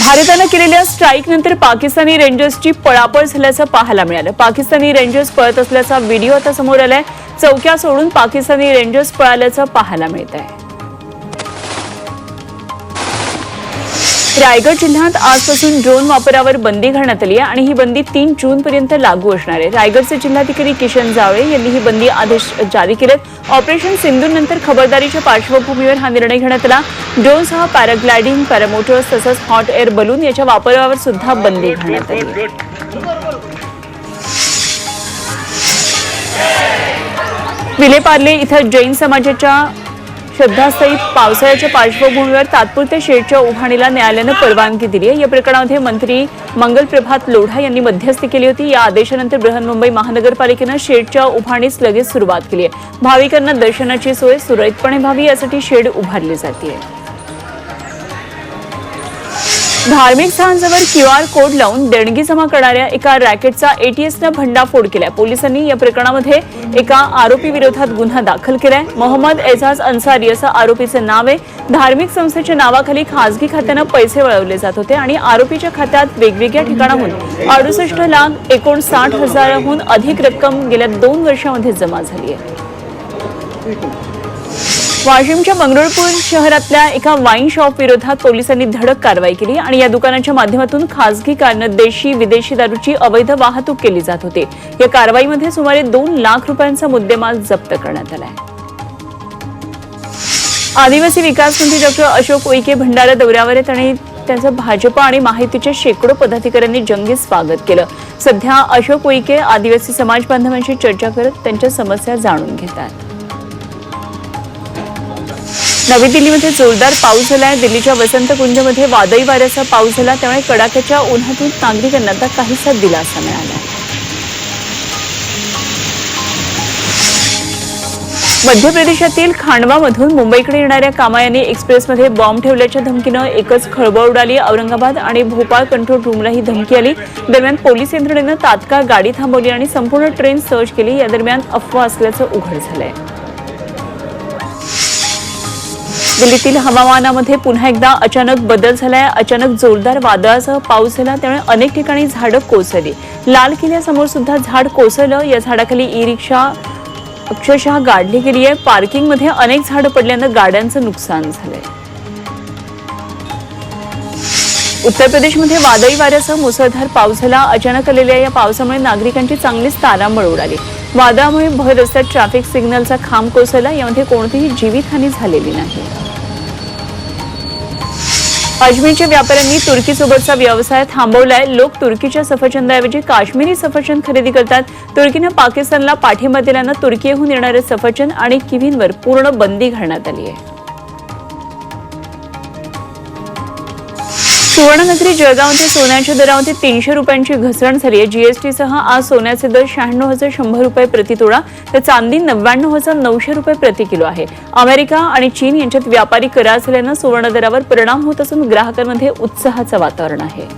भारतानं केलेल्या स्ट्राईकनंतर पाकिस्तानी रेंजर्सची पळापळ झाल्याचं पाहायला मिळालं. पाकिस्तानी रेंजर्स पळत असल्याचा व्हिडिओ आता समोर आलाय. चौक्या सोडून पाकिस्तानी रेंजर्स पळाल्याचं पाहायला मिळत आहे रायगड जिल्ह्यात आजपासून ड्रोन वापरावर बंदी घालण्यात आली आहे आणि ही बंदी तीन जून पर्यंत लागू असणार आहे. रायगडचे जिल्हाधिकारी किशन जावळे यांनी ही बंदी आदेश जारी केलेत. ऑपरेशन सिंधूनंतर खबरदारीच्या पार्श्वभूमीवर हा निर्णय घेण्यात आला. ड्रोनसह पॅराग्लायडिंग पॅरामोटर्स तसंच हॉट एअर बलून याच्या वापरावर सुद्धा बंदी घालण्यात आली विलेपार्ले इथं जैन समाजाच्या श्रद्धास्थळी पावसाळ्याच्या पार्श्वभूमीवर तात्पुरत्या शेडच्या उभारणीला न्यायालयानं परवानगी दिली आहे. या प्रकरणामध्ये मंत्री मंगल प्रभात लोढा यांनी मध्यस्थी केली होती. या आदेशानंतर बृहन्मुंबई महानगरपालिकेनं शेडच्या उभारणीस लगेच सुरुवात केली आहे. भाविकांना दर्शनाची सोय सुरळीतपणे व्हावी यासाठी शेड उभारली जाते धार्मिक स्थळांजवळ क्यू आर कोड लावून देणगी जमा करणाऱ्या एका रॅकेटचा एटीएसनं भंडाफोड केलाय. पोलिसांनी या प्रकरणामध्ये एका आरोपी विरोधात गुन्हा दाखल केलाय. मोहम्मद एजाज अन्सारी असं आरोपीचं नाव आहे. धार्मिक संस्थेच्या नावाखाली खासगी खात्यानं पैसे वळवले जात होते आणि आरोपीच्या खात्यात वेगवेगळ्या ठिकाणाहून अडुसष्ट लाख एकोणसाठ हजाराहून अधिक रक्कम गेल्या दोन वर्षामध्ये जमा झाली आहे. वाशिमच्या मंगरुळपूर शहरातल्या एका वाईन शॉप विरोधात पोलिसांनी धडक कारवाई केली आणि या दुकानाच्या माध्यमातून खासगी कारनं देशी विदेशी दारूची अवैध वाहतूक केली जात होती. या कारवाईमध्ये सुमारे दोन लाख रुपयांचा मुद्देमाल जप्त करण्यात आलाय आदिवासी विकास मंत्री डॉक्टर अशोक उईके भंडारा दौऱ्यावर आहेत आणि त्यांचं भाजप आणि माहितीच्या शेकडो पदाधिकाऱ्यांनी जंगी स्वागत केलं. सध्या अशोक उईके आदिवासी समाज बांधवांशी चर्चा करत त्यांच्या समस्या जाणून घेतात. नवी दिल्लीमध्ये जोरदार पाऊस झाला आहे दिल्लीच्या वसंत कुंजमध्ये वादळी वाऱ्याचा पाऊस झाला. त्यामुळे कडाक्याच्या उन्हातून नागरिकांना आता काहीसा दिलासा मिळाला. मध्य प्रदेशातील खांडवामधून मुंबईकडे येणाऱ्या कामायानी एक्सप्रेसमध्ये बॉम्ब ठेवल्याच्या धमकीनं एकच खळबळ उडाली. औरंगाबाद आणि भोपाळ कंट्रोल रूमला ही धमकी आली. दरम्यान पोलीस यंत्रणेनं तात्काळ गाडी थांबवली आणि संपूर्ण ट्रेन सर्च केली. या दरम्यान अफवा असल्याचं उघड झालंय. दिल्लीतील हवामानामध्ये पुन्हा एकदा अचानक बदल झालाय. अचानक जोरदार वादळासह पाऊस झाला. त्यामुळे अनेक ठिकाणी झाडं कोसळली. लाल किल्ल्यासमोर सुद्धा झाड कोसळलं. या झाडाखाली ई रिक्षा अक्षरशः गाडली गेली आहे. पार्किंगमध्ये अनेक झाडं पडल्यानं गाड्यांचं नुकसान झालंय. उत्तर प्रदेशमध्ये वादळी वाऱ्यासह मुसळधार पाऊस झाला. अचानक आलेल्या या पावसामुळे नागरिकांची चांगलीच तारांबळ उडाली वादळामुळे भर रस्त्यात ट्रॅफिक सिग्नलचा खांब कोसळला. यामध्ये कोणतीही जीवितहानी झालेली नाही. अजमेरच्या व्यापाऱ्यांनी तुर्कीसोबतचा व्यवसाय थांबवलाय. लोक तुर्कीच्या सफरचंदाऐवजी काश्मीरी सफरचंद खरेदी करतात. तुर्कीनं पाकिस्तानला पाठिंबा दिल्यानं तुर्कीहून येणारे सफरचंद आणि किवींवर पूर्ण बंदी घालण्यात आली आहे. सुवर्णनगरी जळगावमध्ये सोन्याच्या दरामध्ये तीनशे रुपयांची घसरण झाली आहे. जीएसटीसह आज सोन्याचे दर शहाण्णव हजार शंभर रुपये प्रति तोळा तर चांदी नव्याण्णव हजार नऊशे रुपये प्रति किलो आहे. अमेरिका आणि चीन यांच्यात व्यापारी करार झाल्यानं सुवर्ण दरावर परिणाम होत असून ग्राहकांमध्ये उत्साहाचं वातावरण आहे.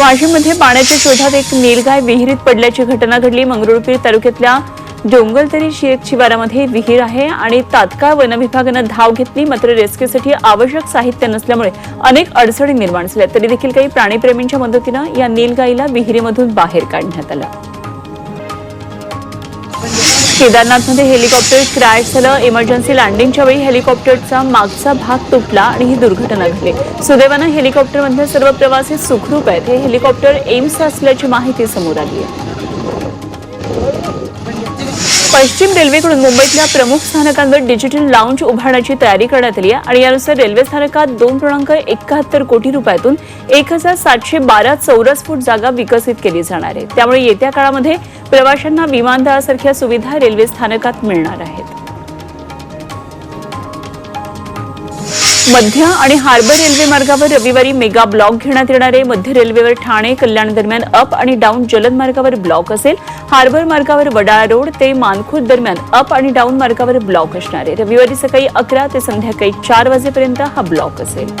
वाशिममध्ये पाण्याच्या शोधात एक नीलगाय विहिरीत पडल्याची घटना घडली. मंगरुळपीर तालुक्यातल्या डोंगलतरी शि- शिवारामध्ये विहीर आहे आणि तात्काळ वनविभागानं धाव घेतली मात्र रेस्क्यूसाठी आवश्यक साहित्य नसल्यामुळे अनेक अडचणी निर्माण झाल्या. तरी देखील काही प्राणीप्रेमींच्या मदतीनं या नीलगाईला विहिरीमधून बाहेर काढण्यात आलं. केदारनाथमध्ये हेलिकॉप्टर क्रॅश झालं. इमर्जन्सी लँडिंगच्या वेळी हेलिकॉप्टरचा मागचा भाग तुटला आणि ही दुर्घटना घडली. सुदैवानं हेलिकॉप्टरमधले सर्व प्रवासी सुखरूप आहेत. हे हेलिकॉप्टर एम्स असल्याची माहिती समोर आली आहे. पश्चिम रेल्वेकडून मुंबईतल्या प्रमुख स्थानकांवर डिजिटल लाऊंज उभारण्याची तयारी करण्यात आली आहे. आणि यानुसार रेल्वे स्थानकात दोन पूर्णांक एकाहत्तर कोटी रुपयातून एक हजार सातशे बारा चौरस फूट जागा विकसित केली जाणार आहे. त्यामुळे येत्या काळामध्ये प्रवाशांना विमानतळासारख्या सुविधा रेल्वे स्थानकात मिळणार आहेत. मध्य आणि हार्बर रेल्वे मार्गावर रविवारी मेगा ब्लॉक घेण्यात येणार आहे. मध्य रेल्वेवर ठाणे कल्याण दरम्यान अप आणि डाऊन जलद मार्गावर ब्लॉक असेल. हार्बर मार्गावर वडाळा रोड ते मानखुर्द दरम्यान अप आणि डाऊन मार्गावर ब्लॉक असणार आहे. रविवारी सकाळी अकरा ते संध्याकाळी चार वाजेपर्यंत हा ब्लॉक असेल.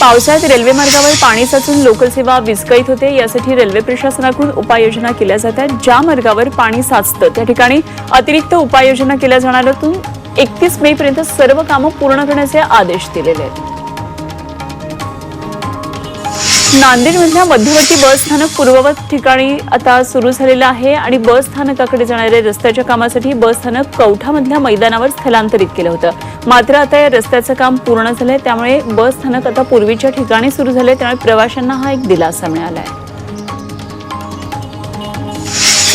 पावसाळ्यात रेल्वे मार्गावर पाणी साचून लोकल सेवा विस्कळीत होते. यासाठी रेल्वे प्रशासनाकडून उपाययोजना केल्या जातात. ज्या मार्गावर पाणी साचतं त्या ठिकाणी अतिरिक्त उपाययोजना केल्या जाणार असून एकतीस मे पर्यंत सर्व कामं पूर्ण करण्याचे आदेश दिलेले आहेत. नांदेडमधल्या मध्यवर्ती बस स्थानक पूर्ववत ठिकाणी आता सुरू झालेलं आहे आणि बस स्थानकाकडे जाणाऱ्या रस्त्याच्या कामासाठी बस स्थानक कवठामधल्या मैदानावर स्थलांतरित केलं होतं. मात्र आता या रस्त्याचं काम पूर्ण झालंय त्यामुळे बस स्थानक आता पूर्वीच्या ठिकाणी सुरू झालंय त्यामुळे प्रवाशांना हा एक दिलासा मिळाला आहे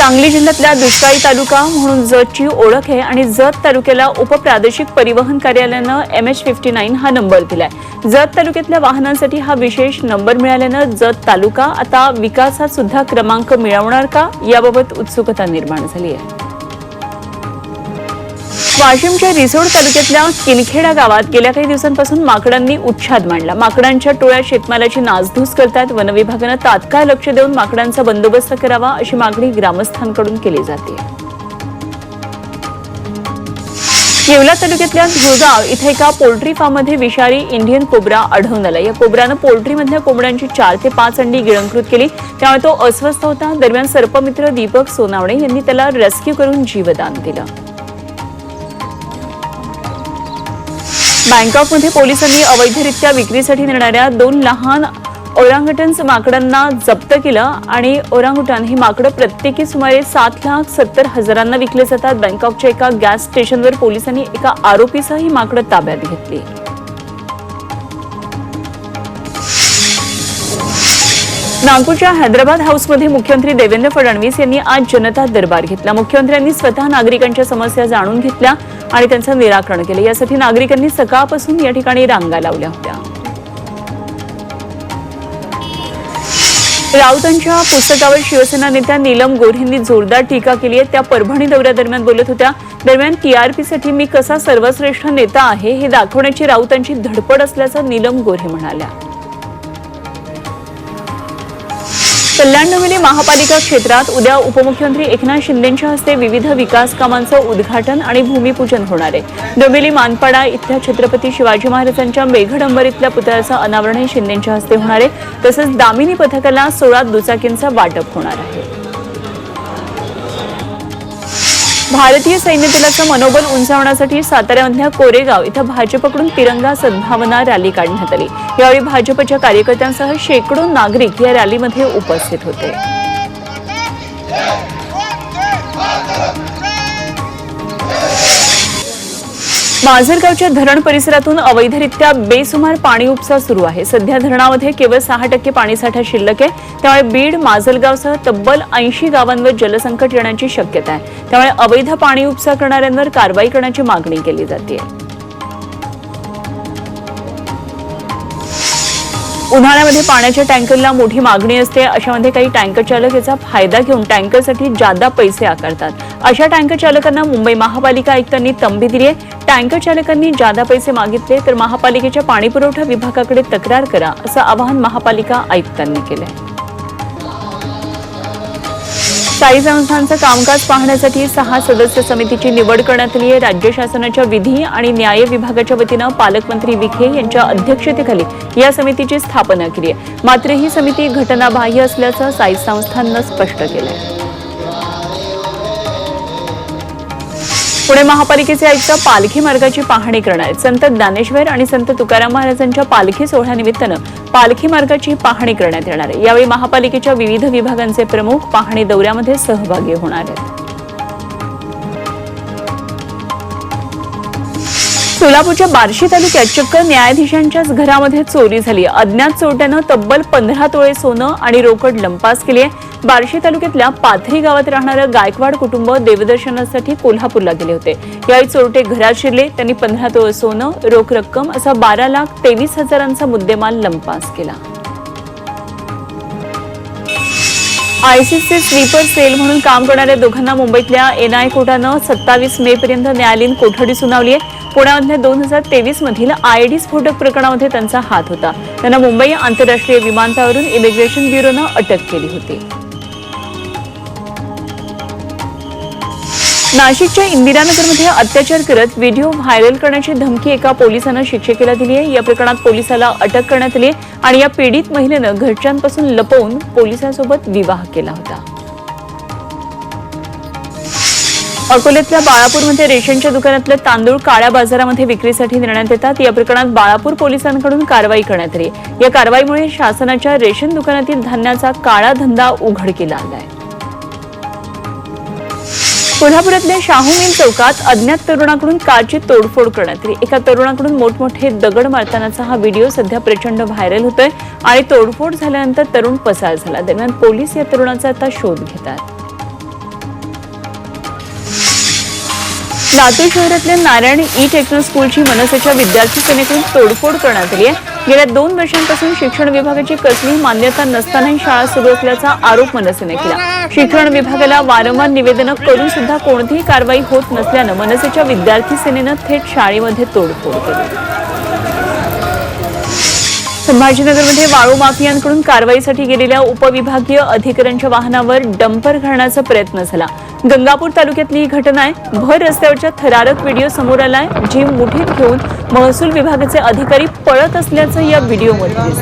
सांगली जिल्ह्यातल्या दुष्काळी तालुका म्हणून जतची ओळख आहे आणि जत तालुक्याला उपप्रादेशिक परिवहन कार्यालयानं एम एच फिफ्टी नाईन हा नंबर दिलाय. जत तालुक्यातल्या वाहनांसाठी हा विशेष नंबर मिळाल्यानं जत तालुका आता विकासात सुद्धा क्रमांक मिळवणार का? याबाबत उत्सुकता निर्माण झाली आहे. वाशिमच्या रिसोड तालुक्यातल्या किनखेडा गावात गेल्या काही दिवसांपासून माकडांनी उच्छाद मांडला. माकडांच्या टोळ्या शेतमालाची नासधूस करतात. वनविभागानं तात्काळ लक्ष देऊन माकडांचा बंदोबस्त करावा अशी मागणी ग्रामस्थांकडून केली जाते. येवला तालुक्यातल्या धुळगाव इथे एका पोल्ट्री फार्ममध्ये विषारी इंडियन कोबरा आढळून आला. या कोब्रानं पोल्ट्रीमधल्या कोंबड्यांची चार ते पाच अंडी गिळंकृत केली. त्यामुळे तो अस्वस्थ होता. दरम्यान सर्पमित्र दीपक सोनावणे यांनी त्याला रेस्क्यू करून जीवदान दिलं. बँकॉकमध्ये पोलिसांनी अवैधरित्या विक्रीसाठी नेणाऱ्या दोन लहान ओरांगटन्स माकडांना जप्त केलं आणि ओरांगुटान ही माकडं प्रत्येकी सुमारे सात लाख सत्तर हजारांना विकले जातात. बँकॉकच्या एका गॅस स्टेशनवर पोलिसांनी एका आरोपीसह ही माकडं ताब्यात घेतली. नागपूरच्या हैदराबाद हाऊसमध्ये मुख्यमंत्री देवेंद्र फडणवीस यांनी आज जनता दरबार घेतला. मुख्यमंत्र्यांनी स्वतः नागरिकांच्या समस्या जाणून घेतल्या. आणि त्यांचं निराकरण केलं. यासाठी नागरिकांनी सकाळपासून या ठिकाणी रांगा लावल्या होत्या. राऊतांच्या पुस्तकावर शिवसेना नेत्या नीलम गोऱ्हेंनी जोरदार टीका केली आहे. त्या परभणी दौऱ्यादरम्यान बोलत होत्या दरम्यान टीआरपीसाठी मी कसा सर्वश्रेष्ठ नेता आहे हे दाखवण्याची राऊतांची धडपड असल्याचं नीलम गोऱ्हे म्हणाल्या. कल्याण डोंबिवली महापालिका क्षेत्रात उद्या उपमुख्यमंत्री एकनाथ शिंदेच्या हस्ते विविध विकास कामांचं उद्घाटन आणि भूमिपूजन होणार आहे. डोंबिवली मानपाडा इथल्या छत्रपती शिवाजी महाराजांच्या मेघडंबरीतल्या पुतळ्याचं अनावरणही शिंदेच्या हस्ते होणार आहे. तसंच दामिनी पथकाला सोळा दुचाकींचं वाटप होणार आहे. भारतीय सैन्य दलाचं मनोबल उंचावण्यासाठी साताऱ्यामधल्या कोरेगाव इथं भाजपकडून तिरंगा सद्भावना रॅली काढण्यात आली. यावेळी भाजपच्या कार्यकर्त्यांसह शेकडो नागरिक या रॅलीमध्ये उपस्थित होते. माजरगावच्या धरण परिसरातून अवैधरित्या बेसुमार पाणी उपसा सुरू आहे. सध्या धरणामध्ये केवळ सहा टक्के पाणीसाठा शिल्लक आहे. त्यामुळे बीड माजलगावसह तब्बल ऐंशी गावांवर जलसंकट येण्याची शक्यता आहे. त्यामुळे अवैध पाणी उपसा करणाऱ्यांवर कारवाई करण्याची मागणी केली जाते उन्हाळ्यामध्ये पाण्याच्या टँकरला मोठी मागणी असते. अशामध्ये काही टँकर चालक याचा फायदा घेऊन टँकरसाठी जादा पैसे आकारतात. अशा टँकर चालकांना मुंबई महापालिका आयुक्तांनी तंबी दिली आहे. टँकर चालकांनी जादा पैसे मागितले तर महापालिकेच्या पाणीपुरवठा विभागाकडे तक्रार करा असं आवाहन महापालिका आयुक्तांनी आहे स्थायी संस्थांचं कामकाज पाहण्यासाठी सहा सदस्य समितीची निवड करण्यात आली आहे. राज्य शासनाच्या विधी आणि न्याय विभागाच्या वतीनं पालकमंत्री विखे यांच्या अध्यक्षतेखाली या समितीची स्थापना केली आहे. मात्र ही समिती घटनाबाह्य असल्याचं साई संस्थांनं स्पष्ट केलं पुणे महापालिकेचे आयुक्त पालखी मार्गाची पाहणी करणार संत ज्ञानेश्वर आणि संत तुकाराम महाराजांच्या पालखी सोहळ्यानिमित्तानं पालखी मार्गाची पाहणी करण्यात येणार आहे. यावेळी महापालिकेच्या विविध विभागांचे प्रमुख पाहणी दौऱ्यामध्ये सहभागी होणार आहेत. सोलापूरच्या बार्शी तालुक्यात चक्क न्यायाधीशांच्याच घरामध्ये चोरी झाली. अज्ञात चोरट्यानं तब्बल पंधरा तोळे सोनं आणि रोकड लंपास केली आहे. बार्शी तालुक्यातल्या पाथरी गावात राहणारं गायकवाड कुटुंब देवदर्शनासाठी कोल्हापूरला गेले होते. यावेळी चोरटे घरात शिरले. त्यांनी पंधरा तोळे सोनं रोख रक्कम असा बारा लाख तेवीस हजारांचा मुद्देमाल लंपास केला. आयसीसी स्लीपर सेल म्हणून काम करणाऱ्या दोघांना मुंबईतल्या एनआय कोर्टानं सत्तावीस मे पर्यंत न्यायालयीन कोठडी सुनावली आहे. पुण्यामधल्या दोन हजार तेवीस मधील आयडी स्फोटक प्रकरणामध्ये त्यांचा हात होता. त्यांना मुंबई आंतरराष्ट्रीय विमानतळावरून इमिग्रेशन ब्युरोनं अटक केली होती. नाशिकच्या इंदिरानगरमध्ये अत्याचार करत व्हिडिओ व्हायरल करण्याची धमकी एका पोलिसानं शिक्षिकेला दिली आहे. या प्रकरणात पोलिसाला अटक करण्यात आली आहे आणि या पीडित महिलेनं घरच्यांपासून लपवून पोलिसांसोबत विवाह केला होता. अकोल्यातल्या बाळापूरमध्ये रेशनच्या दुकानातले तांदूळ काळ्या बाजारामध्ये विक्रीसाठी नेण्यात येतात. या प्रकरणात बाळापूर पोलिसांकडून कारवाई करण्यात आली या कारवाईमुळे शासनाच्या रेशन दुकानातील धान्याचा काळा धंदा उघड केला आलाय. कोल्हापुरातल्या शाहू मिल चौकात अज्ञात तरुणाकडून कारची तोडफोड करण्यात आली. एका तरुणाकडून मोठमोठे दगड मारतानाचा हा व्हिडिओ सध्या प्रचंड व्हायरल होतोय आणि तोडफोड झाल्यानंतर तरुण पसार झाला. दरम्यान पोलीस या तरुणाचा आता शोध घेतात. लातूर शहरातल्या नारायण ई टेक्नो स्कूलची मनसेच्या विद्यार्थी सेनेकडून तोडफोड करण्यात आली आहे. गेल्या दोन वर्षांपासून शिक्षण विभागाची कसलीही मान्यता नसतानाही शाळा सुरू असल्याचा आरोप मनसेने केला. शिक्षण विभागाला वारंवार निवेदनं करून सुद्धा कोणतीही कारवाई होत नसल्यानं मनसेच्या विद्यार्थी सेनेनं थेट शाळेमध्ये तोडफोड केली. संभाजीनगरमध्ये वाळू माफियांकडून कारवाईसाठी गेलेल्या उपविभागीय अधिकाऱ्यांच्या वाहनावर डंपर घालण्याचा प्रयत्न झाला. गंगापूर तालुक्यातली ही घटना आहे. भर रस्त्यावरच्या थरारक व्हिडिओ समोर आलाय. जी मुठीत घेऊन महसूल विभागाचे अधिकारी पळत असल्याचं या व्हिडिओमध्ये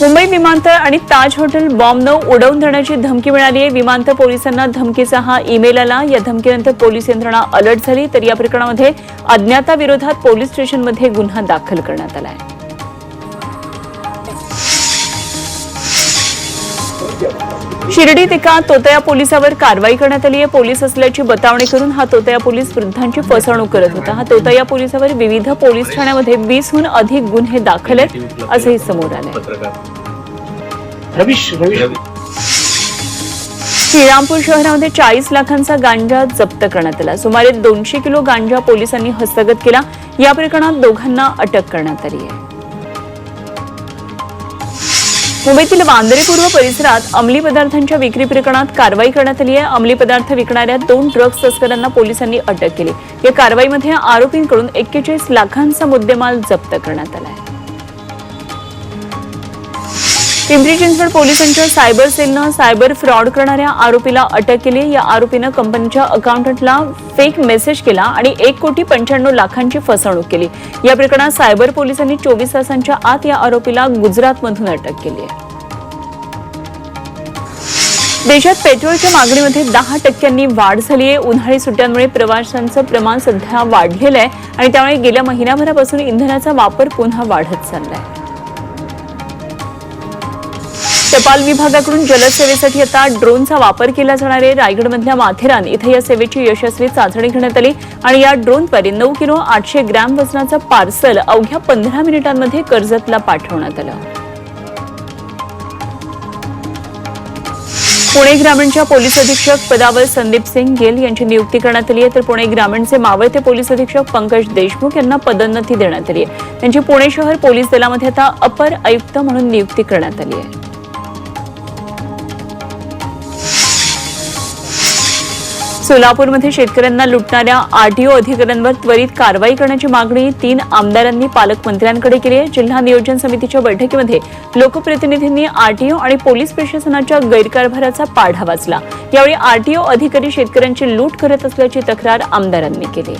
मुंबई विमानतळ आणि ताज हॉटेल बॉम्बनं उडवून देण्याची धमकी मिळाली आहे. विमानतळ पोलिसांना धमकीचा हा ईमेल आला. या धमकीनंतर पोलीस यंत्रणा अलर्ट झाली. तर या प्रकरणामध्ये अज्ञाताविरोधात पोलीस स्टेशनमध्ये गुन्हा दाखल करण्यात आला आहे. शिर्डीत एका तोतया पोलिसावर कारवाई करण्यात आली आहे. पोलीस असल्याची बतावणी करून हा तोतया पोलीस वृद्धांची फसवणूक करत होता. हा तोतया पोलिसावर विविध पोलीस ठाण्यामध्ये वीसहून अधिक गुन्हे दाखल आहेत असंही समोर आलंय. श्रीरामपूर शहरामध्ये चाळीस लाखांचा गांजा जप्त करण्यात आला. सुमारे दोनशे किलो गांजा पोलिसांनी हस्तगत केला. या प्रकरणात दोघांना अटक करण्यात आली आहे. मुंबईतील वांद्रे पूर्व परिसरात अंमली पदार्थांच्या विक्री प्रकरणात कारवाई करण्यात आली आहे. अंमली पदार्थ विकणाऱ्या दोन ड्रग्ज तस्करांना पोलिसांनी अटक केली. या कारवाईमध्ये आरोपींकडून एक्केचाळीस लाखांचा मुद्देमाल जप्त करण्यात आला आहे. पिंपरी चिंचवड पोलिसांच्या सायबर सेलनं सायबर फ्रॉड करणाऱ्या आरोपीला अटक केली. या आरोपीनं कंपनीच्या अकाउंटंटला फेक मेसेज केला आणि एक कोटी पंच्याण्णव लाखांची फसवणूक केली. या प्रकरणात सायबर पोलिसांनी चोवीस तासांच्या आत या आरोपीला गुजरातमधून अटक केली आहे. देशात पेट्रोलच्या मागणीमध्ये दहा टक्क्यांनी वाढ झाली आहे. उन्हाळी सुट्ट्यांमुळे प्रवाशांचं प्रमाण सध्या वाढलेलं आहे आणि त्यामुळे गेल्या महिन्याभरापासून इंधनाचा वापर पुन्हा वाढत चाललाय. टपाल विभागाकडून जलद सेवेसाठी आता ड्रोनचा वापर केला जाणार आहे. रायगडमधल्या माथेरान इथं या सेवेची यशस्वी चाचणी घेण्यात आली आणि या ड्रोनद्वारे नऊ किलो आठशे ग्रॅम वजनाचं पार्सल अवघ्या पंधरा मिनिटांमध्ये कर्जतला पाठवण्यात आलं. पुणे ग्रामीणच्या पोलीस अधीक्षक पदावर संदीप सिंग गेल यांची नियुक्ती करण्यात आली आहे. तर पुणे ग्रामीणचे मावळते पोलीस अधीक्षक पंकज देशमुख यांना पदोन्नती देण्यात आली आहे. त्यांची पुणे शहर पोलीस दलामध्ये आता अपर आयुक्त म्हणून नियुक्ती करण्यात आली आहे. सोलापूरमध्ये शेतकऱ्यांना लुटणाऱ्या आरटीओ अधिकाऱ्यांवर त्वरित कारवाई करण्याची मागणी तीन आमदारांनी पालकमंत्र्यांकडे केली आहे. जिल्हा नियोजन समितीच्या बैठकीमध्ये लोकप्रतिनिधींनी आरटीओ आणि पोलीस प्रशासनाच्या गैरकारभाराचा पाढा वाचला. यावेळी आरटीओ अधिकारी शेतकऱ्यांची लूट करत असल्याची तक्रार आमदारांनी केली.